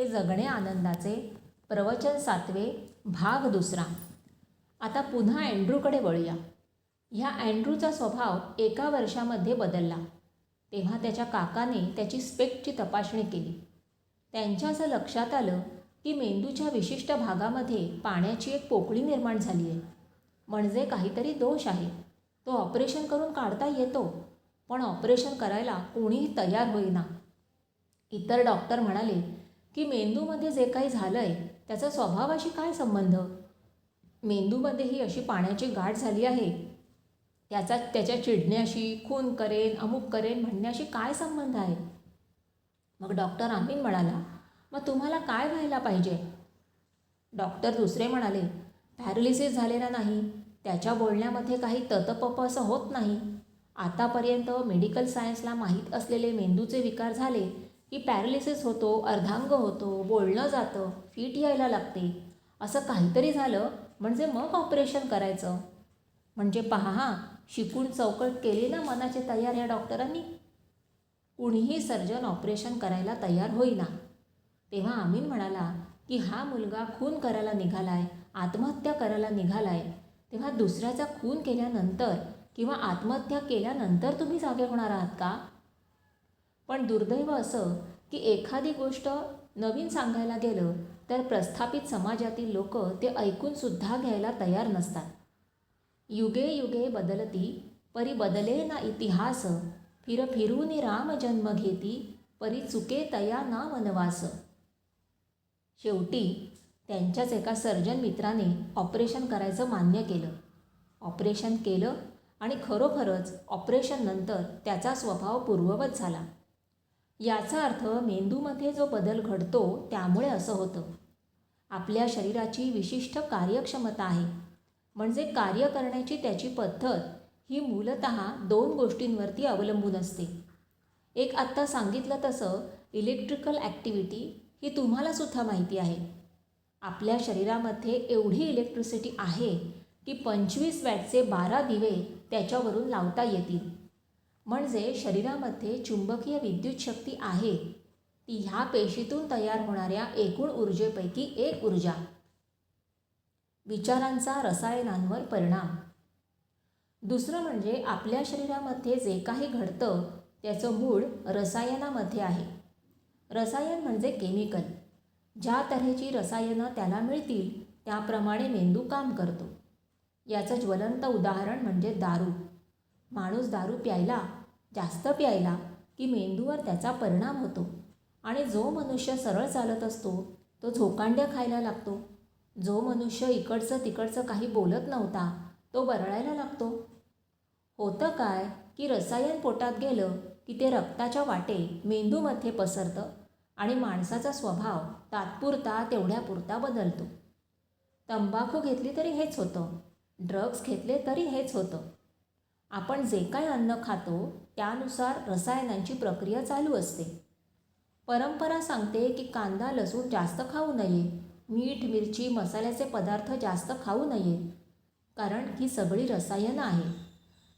हे जगणे आनंदाचे प्रवचन सातवे भाग दुसरा. आता पुन्हा अँड्रूकडे वळूया. ह्या अँड्रूचा स्वभाव एका वर्षामध्ये बदलला. तेव्हा त्याच्या काकाने त्याची स्पेक्टची तपासणी केली. त्यांच्या असं लक्षात आलं की मेंदूच्या विशिष्ट भागामध्ये पाण्याची एक पोकळी निर्माण झाली आहे. म्हणजे काहीतरी दोष आहे. तो ऑपरेशन करून काढता येतो पण ऑपरेशन करायला कोणीही तयार होईना. इतर डॉक्टर म्हणाले की मेंदूमध्ये जे काही झालं आहे त्याचा स्वभावाशी काय संबंध? मेंदूमध्ये ही अशी पाण्याची गाठ झाली आहे. त्याचा त्याच्या चिडण्याशी खून करेन अमुक करेन म्हणण्याशी काय संबंध आहे? मग डॉक्टर आमीन म्हणाला मग तुम्हाला काय व्हायला पाहिजे? डॉक्टर दुसरे म्हणाले पॅरालिसिस झालेला नाही. त्याच्या बोलण्यामध्ये काही ततपप असं होत नाही. आतापर्यंत मेडिकल सायन्सला माहीत असलेले मेंदूचे विकार झाले. की पॅरालिसिस होतो अर्धांग होतो बोलणं जातं फीट यायला लागते. असं काहीतरी झालं म्हणजे मग ऑपरेशन करायचं. म्हणजे पहा हां शिकून चौकट केली ना मनाचे तयार या डॉक्टरांनी कुणीही सर्जन ऑपरेशन करायला तयार होईना. तेव्हा आमीन म्हणाला की हा मुलगा खून करायला निघालाय आत्महत्या करायला निघालाय. तेव्हा दुसऱ्याचा खून केल्यानंतर किंवा आत्महत्या केल्यानंतर तुम्ही जागे होणार आहात का? पण दुर्दैव असं की एखादी गोष्ट नवीन सांगायला गेलं तर प्रस्थापित समाजातील लोक ते ऐकूनसुद्धा घ्यायला तयार नसतात. युगे युगे बदलती परी बदले ना इतिहास फिर फिरून राम जन्म घेती परी चुके तया ना वनवास. शेवटी त्यांच्याच एका सर्जन मित्राने ऑपरेशन करायचं मान्य केलं. ऑपरेशन केलं आणि खरोखरच ऑपरेशननंतर त्याचा स्वभाव पूर्ववत झाला. याचा अर्थ मेंदूमध्ये जो बदल घडतो त्यामुळे असं होतं. आपल्या शरीराची विशिष्ट कार्यक्षमता आहे. म्हणजे कार्य करण्याची त्याची पद्धत ही मूलत दोन गोष्टींवरती अवलंबून असते. एक आत्ता सांगितलं तसं इलेक्ट्रिकल ॲक्टिव्हिटी ही तुम्हालासुद्धा माहिती आहे. आपल्या शरीरामध्ये एवढी इलेक्ट्रिसिटी आहे की पंचवीस वॅटचे बारा दिवे त्याच्यावरून लावता येतील. म्हणजे शरीरामध्ये चुंबकीय विद्युत शक्ती आहे. ती ह्या पेशीतून तयार होणाऱ्या एकूण ऊर्जेपैकी एक ऊर्जा. विचारांचा रसायनांवर परिणाम. दुसरं म्हणजे आपल्या शरीरामध्ये जे काही घडतं त्याचं मूळ रसायनामध्ये आहे. रसायन म्हणजे केमिकल. ज्या तऱ्हेची रसायनं त्याला मिळतील त्याप्रमाणे मेंदू काम करतो. याचं ज्वलंत उदाहरण म्हणजे दारू. माणूस दारू प्यायला जास्त प्यायला की मेंदूवर त्याचा परिणाम होतो. आणि जो मनुष्य सरळ चालत असतो तो झोकांड्या खायला लागतो. जो मनुष्य इकडचं तिकडचं काही बोलत नव्हता तो बरळायला लागतो. होतं काय की रसायन पोटात गेलं की ते रक्ताच्या वाटे मेंदूमध्ये पसरतं आणि माणसाचा स्वभाव तात्पुरता तेवढ्यापुरता बदलतो. तंबाखू घेतली तरी हेच होतं. ड्रग्ज घेतले तरी हेच होतं. आपण जे काय अन्न खातो त्यानुसार रसायनांची प्रक्रिया चालू असते. परंपरा सांगते की कांदा लसूण जास्त खाऊ नये. मीठ मिरची मसाल्याचे पदार्थ जास्त खाऊ नये. कारण ही सगळी रसायनं आहे.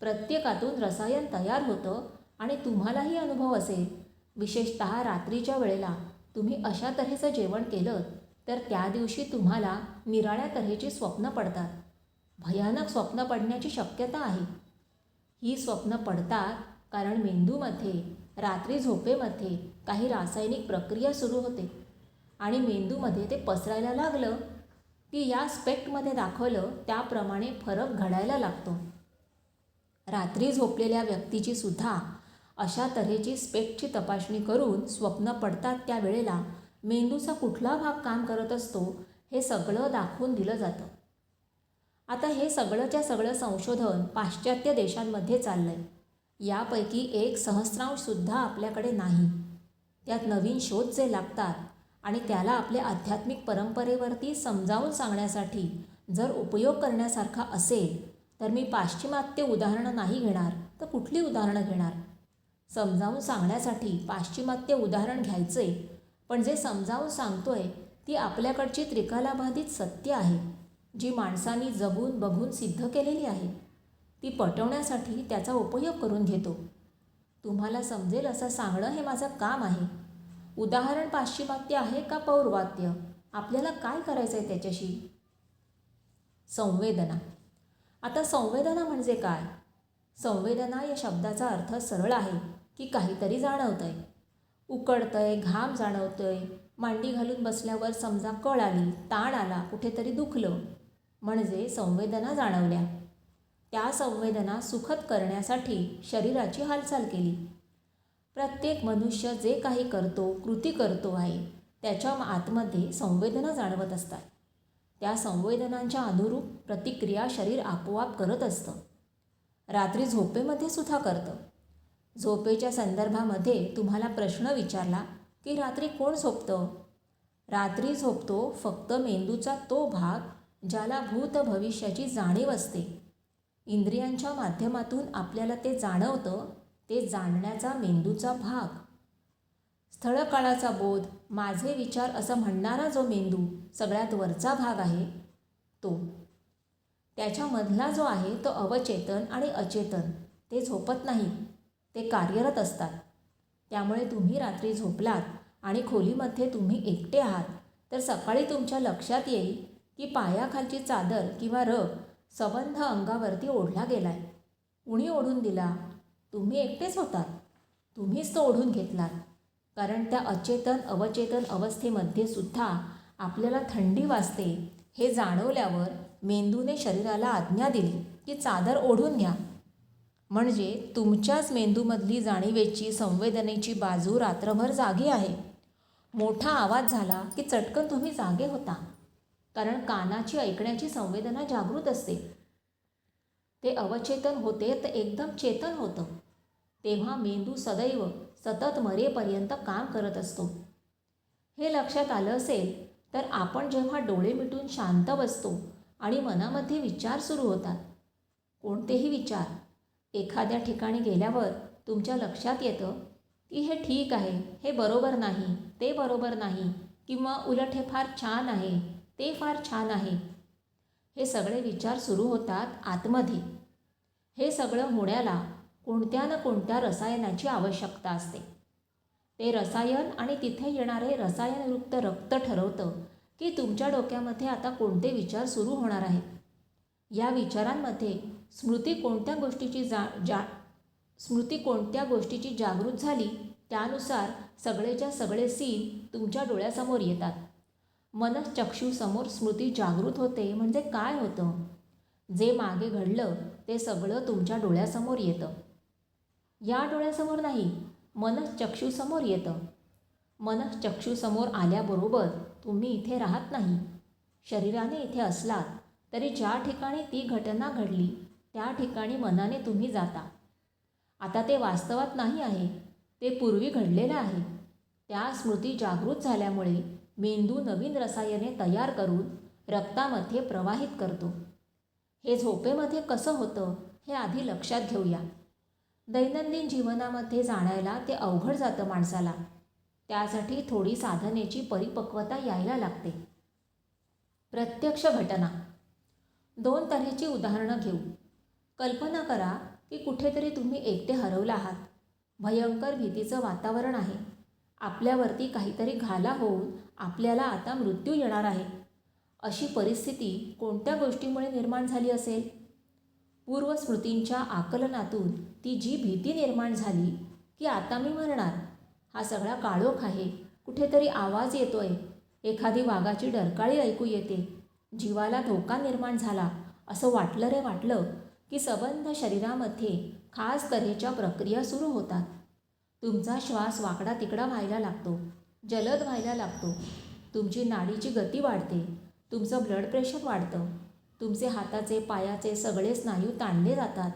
प्रत्येकातून रसायन तयार होतं आणि तुम्हालाही अनुभव असेल. विशेषत रात्रीच्या वेळेला तुम्ही अशा तऱ्हेचं जेवण केलं तर त्या दिवशी तुम्हाला निराळ्या तऱ्हेची स्वप्न पडतात. भयानक स्वप्न पडण्याची शक्यता आहे. ही स्वप्न पडतात कारण मेंदूमध्ये रात्री झोपेमध्ये काही रासायनिक प्रक्रिया सुरू होते आणि मेंदूमध्ये ते पसरायला लागलं की या स्पेक्टमध्ये दाखवलं त्याप्रमाणे फरक घडायला लागतो. रात्री झोपलेल्या व्यक्तीची सुद्धा अशा तऱ्हेची स्पेक्टची तपासणी करून स्वप्न पडतात त्या वेळेला मेंदूचा कुठला भाग काम करत असतो हे सगळं दाखवून दिलं जातं. आता हे सगळंच्या सगळं संशोधन पाश्चात्य देशांमध्ये चाललं आहे यापैकी एक सहस्रांशसुद्धा आपल्याकडे नाही. त्यात नवीन शोध जे लागतात आणि त्याला आपल्या आध्यात्मिक परंपरेवरती समजावून सांगण्यासाठी जर उपयोग करण्यासारखा असेल तर मी पाश्चिमात्य उदाहरणं नाही घेणार तर कुठली उदाहरणं घेणार? समजावून सांगण्यासाठी पाश्चिमात्य उदाहरण घ्यायचे पण जे समजावून सांगतोय ती आपल्याकडची त्रिकालाबाधित सत्य आहे. जी माणसांनी जगून बघून सिद्ध केलेली आहे ती पटवण्यासाठी त्याचा उपयोग करून घेतो. तुम्हाला समजेल असं सांगणं हे माझं काम आहे. उदाहरण पाश्चिमात्य आहे का पौर्वात्य? आपल्याला काय करायचं आहे त्याच्याशी? संवेदना. आता संवेदना म्हणजे काय? संवेदना या शब्दाचा अर्थ सरळ आहे की काहीतरी जाणवतंय. उकडतंय घाम जाणवतंय मांडी घालून बसल्यावर समजा कळ आली ताण आला कुठेतरी दुखलं. म्हणजे संवेदना जाणवल्या. त्या संवेदना सुखद करण्यासाठी शरीराची हालचाल केली. प्रत्येक मनुष्य जे काही करतो कृती करतो आहे त्याच्या आतमध्ये संवेदना जाणवत असतात. त्या संवेदनांच्या अनुरूप प्रतिक्रिया शरीर आपोआप करत असतं. रात्री झोपेमध्ये सुद्धा करतं. झोपेच्या संदर्भामध्ये तुम्हाला प्रश्न विचारला की रात्री कोण झोपतं? रात्री झोपतो फक्त मेंदूचा तो भाग ज्याला भूत भविष्याची जाणीव असते. इंद्रियांच्या माध्यमातून आपल्याला ते जाणवतं ते जाणण्याचा मेंदूचा भाग. स्थळकाळाचा बोध माझे विचार असं म्हणणारा जो मेंदू सगळ्यात वरचा भाग आहे तो. त्याच्यामधला जो आहे तो अवचेतन आणि अचेतन. ते झोपत नाही ते कार्यरत असतात. त्यामुळे तुम्ही रात्री झोपलात आणि खोलीमध्ये तुम्ही एकटे आहात तर सकाळी तुमच्या लक्षात येईल की पायाखालची चादर किंवा रग सबंध अंगावरती ओढला गेलाय. उणी ओढून दिला तुम्ही एकटेच होतात. तुम्हीच तो ओढून घेतलात. कारण त्या अचेतन अवचेतन अवस्थेमध्ये सुद्धा आपल्याला थंडी वाजते. हे जाणवल्यावर मेंदूने शरीराला आज्ञा दिली की चादर ओढून घ्या म्हणजे तुमच्याच मेंदूमधली जाणीवेची संवेदनेची बाजू रात्रभर जागी आहे. मोठा आवाज झाला की चटकन तुम्ही जागे होता. कारण कानाची ऐकण्याची संवेदना जागृत असते. ते अवचेतन होते तर एकदम चेतन होतं. तेव्हा मेंदू सदैव सतत मरेपर्यंत काम करत असतो. हे लक्षात आलं असेल तर आपण जेव्हा डोळे मिटून शांत बसतो आणि मनामध्ये विचार सुरू होतात. कोणतेही विचार. एखाद्या ठिकाणी गेल्यावर तुमच्या लक्षात येतं की हे ठीक आहे हे बरोबर नाही ते बरोबर नाही किंवा उलट हे फार छान आहे. ते फार छान आहे. हे सगळे विचार सुरू होतात आतमध्ये. हे सगळं होण्याला कोणत्या ना कोणत्या रसायनाची आवश्यकता असते. ते रसायन आणि तिथे येणारे रसायनयुक्त रक्त ठरवतं की तुमच्या डोक्यामध्ये आता कोणते विचार सुरू होणार आहेत. या विचारांमध्ये स्मृती कोणत्या गोष्टीची जा जा स्मृती कोणत्या गोष्टीची जागृत झाली त्यानुसार सगळेच्या सगळे सीन तुमच्या डोळ्यासमोर येतात. मनचक्षूसमोर स्मृती जागृत होते. म्हणजे काय होतं? जे मागे घडलं ते सगळं तुमच्या डोळ्यासमोर येतं. या डोळ्यासमोर नाही मनचक्षूसमोर येतं. मनचक्षूसमोर आल्याबरोबर तुम्ही इथे राहत नाही. शरीराने इथे असलात तरी ज्या ठिकाणी ती घटना घडली त्या ठिकाणी मनाने तुम्ही जाता. आता ते वास्तवात नाही आहे ते पूर्वी घडलेलं आहे. त्या स्मृती जागृत झाल्यामुळे मेंदू नवीन रसायने तयार करून रक्तामध्ये प्रवाहित करतो. हे झोपेमध्ये कसं होतं हे आधी लक्षात घेऊया. दैनंदिन जीवनामध्ये जाणायला ते अवघड जातं माणसाला. त्यासाठी थोडी साधनेची परिपक्वता यायला लागते. प्रत्यक्ष घटना. दोन तऱ्हेची उदाहरणं घेऊ. कल्पना करा की कुठेतरी तुम्ही एकटे हरवला आहात. भयंकर भीतीचं वातावरण आहे. आपल्यावरती काहीतरी घाला होऊन आपल्याला आता मृत्यू येणार आहे. अशी परिस्थिती कोणत्या गोष्टीमुळे निर्माण झाली असेल? पूर्वस्मृतींच्या आकलनातून ती जी भीती निर्माण झाली की आता मी मरणार हा सगळा काळोख आहे. कुठेतरी आवाज येतोय. एखादी वाघाची डरकाळी ऐकू येते. जीवाला धोका निर्माण झाला. असं वाटलं रे वाटलं की सबंध शरीरामध्ये खास तऱ्हेच्या प्रक्रिया सुरू होतात. तुमचा श्वास वाकडा तिकडा व्हायला लागतो. जलद व्हायला लागतो. तुमची नाडीची गती वाढते. तुमचं ब्लड प्रेशर वाढतं. तुमचे हाताचे पायाचे सगळे स्नायू ताणले जातात.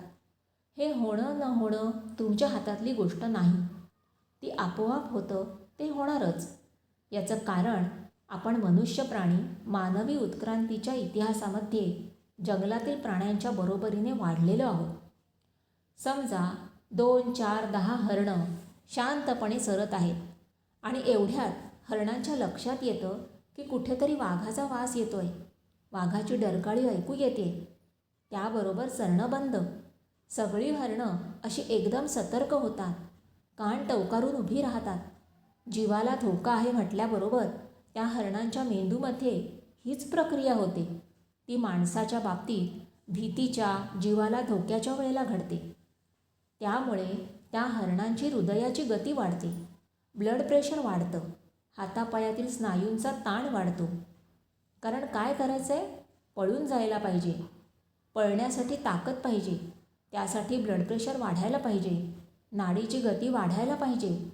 हे होणं न होणं तुमच्या हातातली गोष्ट नाही. ती आपोआप होतं ते होणारच. याचं कारण आपण मनुष्य प्राणी मानवी उत्क्रांतीच्या इतिहासामध्ये जंगलातील प्राण्यांच्या बरोबरीने वाढलेलो आहोत. समजा दोन चार दहा हरणं शांतपणे सरत आहेत. आणि एवढ्यात हरणांच्या लक्षात येतं की कुठेतरी वाघाचा वास येतो आहे वाघाची डरकाळी ऐकू येते. त्याबरोबर सरणं बंद सगळी हरणं अशी एकदम सतर्क होतात. कान टवकारून उभी राहतात. जीवाला धोका आहे म्हटल्याबरोबर त्या हरणांच्या मेंदूमध्ये हीच प्रक्रिया होते. ती माणसाच्या बाबतीत भीतीच्या जीवाला धोक्याच्या वेळेला घडते. त्यामुळे त्या हरणांची हृदयाची गती वाढते. ब्लड प्रेशर वाढतं. हातापायातील स्नायूंचा ताण वाढतो. कारण काय करायचं आहे पळून जायला पाहिजे. पळण्यासाठी ताकद पाहिजे. त्यासाठी ब्लड प्रेशर वाढायला पाहिजे. नाडीची गती वाढायला पाहिजे.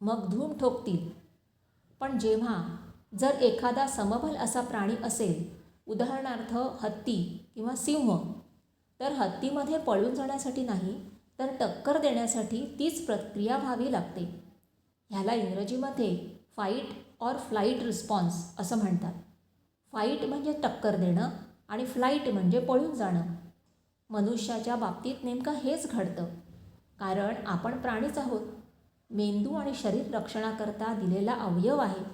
मग धूम ठोकतील. पण जेव्हा जर एखादा समबल असा प्राणी असेल उदाहरणार्थ हत्ती किंवा सिंह तर हत्तीमध्ये पळून जाण्यासाठी नाही तर टक्कर देण्यासाठी तीच प्रक्रिया व्हावी लागते. ह्याला इंग्रजीमध्ये फाईट ऑर फ्लाईट रिस्पॉन्स असं म्हणतात. फाईट म्हणजे टक्कर देणं आणि फ्लाईट म्हणजे पळून जाणं. मनुष्याच्या बाबतीत नेमकं हेच घडतं. कारण आपण प्राणीच आहोत. मेंदू आणि शरीर रक्षणाकरता दिलेला अवयव आहे.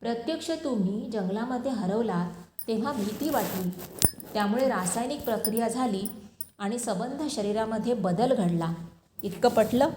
प्रत्यक्ष तुम्ही जंगलामध्ये हरवलात तेव्हा भीती वाटली. त्यामुळे रासायनिक प्रक्रिया झाली आणि सबंध शरीरामध्ये बदल घडला. इतकं पटलं?